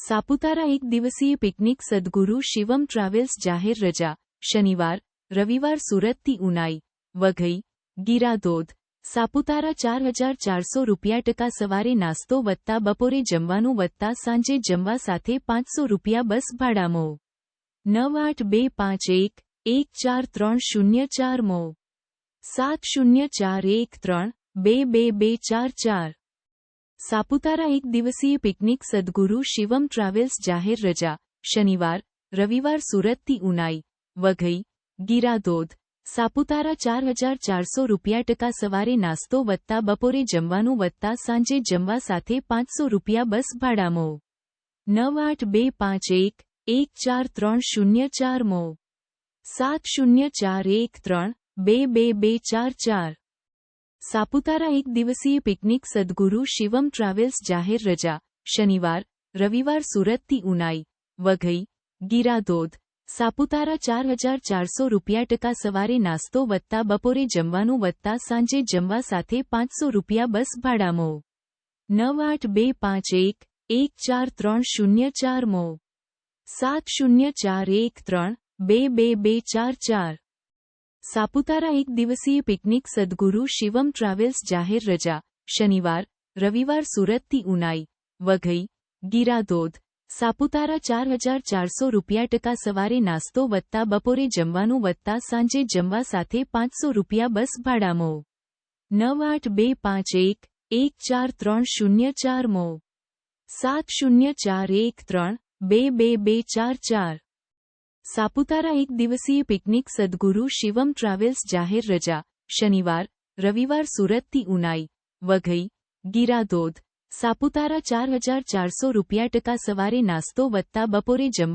સાપુતારા એક દિવસીય પિકનિક સદગુરુ શિવમ ટ્રાવેલ્સ જાહેર રજા. શનિવાર, રવિવાર સુરતથી ઉનાઈ. વઘઈ, ગીરાધોધ. સાપુતારા ચાર હજાર ચારસો રૂપિયા ટકા સવારે નાસ્તો વત્તા બપોરે જમવાનું વત્તા સાંજે જમવા સાથે પાંચસો રૂપિયા બસ ભાડામો નવ આઠ બે પાંચ એક એક ચાર ત્રણ શૂન્ય ચાર મો. સાત શૂન્ય ચાર એક ત્રણ, બે બે બે ચાર ચાર. સાપુતારા એક દિવસીય પિકનિક સદગુરુ શિવમ ટ્રાવેલ્સ જાહેર રજા. શનિવાર, રવિવાર સુરતથી ઉનાઈ, વઘઈ ગીરાધોધ સાપુતારા ચાર હજાર ચારસો રૂપિયા ટકા સવારે નાસ્તો વત્તા બપોરે જમવાનું વત્તા સાંજે જમવા સાથે પાંચસો રૂપિયા બસ ભાડામો. નવ આઠ બે પાંચ એક એક ચાર ત્રણ શૂન્ય ચાર મો. સાત શૂન્ય ચાર એક ત્રણ, બે બે બે ચાર ચાર. સાપુતારા એક દિવસીય પિકનિક સદગુરુ શિવમ ટ્રાવેલ્સ જાહેર રજા. શનિવાર, રવિવાર સુરતથી ઉનાઈ. વઘઈ, ગીરાધોધ. સાપુતારા ચાર હજાર ચારસો રૂપિયા ટકા સવારે નાસ્તો વત્તા બપોરે જમવાનું વત્તા સાંજે જમવા સાથે પાંચસો રૂપિયા બસ ભાડામો નવ આઠ બે પાંચ એક એક ચાર ત્રણ શૂન્ય ચાર મો. સાત શૂન્ય ચાર એક ત્રણ બે બે બે ચાર ચાર. સાપુતારા એક દિવસીય પિકનિક સદગુરુ શિવમ ટ્રાવેલ્સ જાહેર રજા. શનિવાર, રવિવાર સુરતથી ઉનાઈ. વઘઈ ગીરાધોધ સાપુતારા ચાર હજાર ચારસો રૂપિયા ટકા સવારે નાસ્તો વત્તા બપોરે જમવાનું વત્તા સાંજે જમવા સાથે પાંચસો રૂપિયા બસ ભાડામો નવ આઠ બે પાંચ એક એક ચાર ત્રણ શૂન્ય ચાર મો. સાત શૂન્ય ચાર એક ત્રણ બે બે બે ચાર ચાર. સાપુતારા એક દિવસીય પિકનિક સદગુરુ શિવમ ટ્રાવેલ્સ જાહેર રજા. શનિવાર, રવિવાર સુરતથી ઉનાઈ. વઘઈ, ગીરાધોધ. સાપુતારા ચાર હજાર ચારસો રૂપિયા ટકા સવારે નાસ્તો વત્તા બપોરે જમવા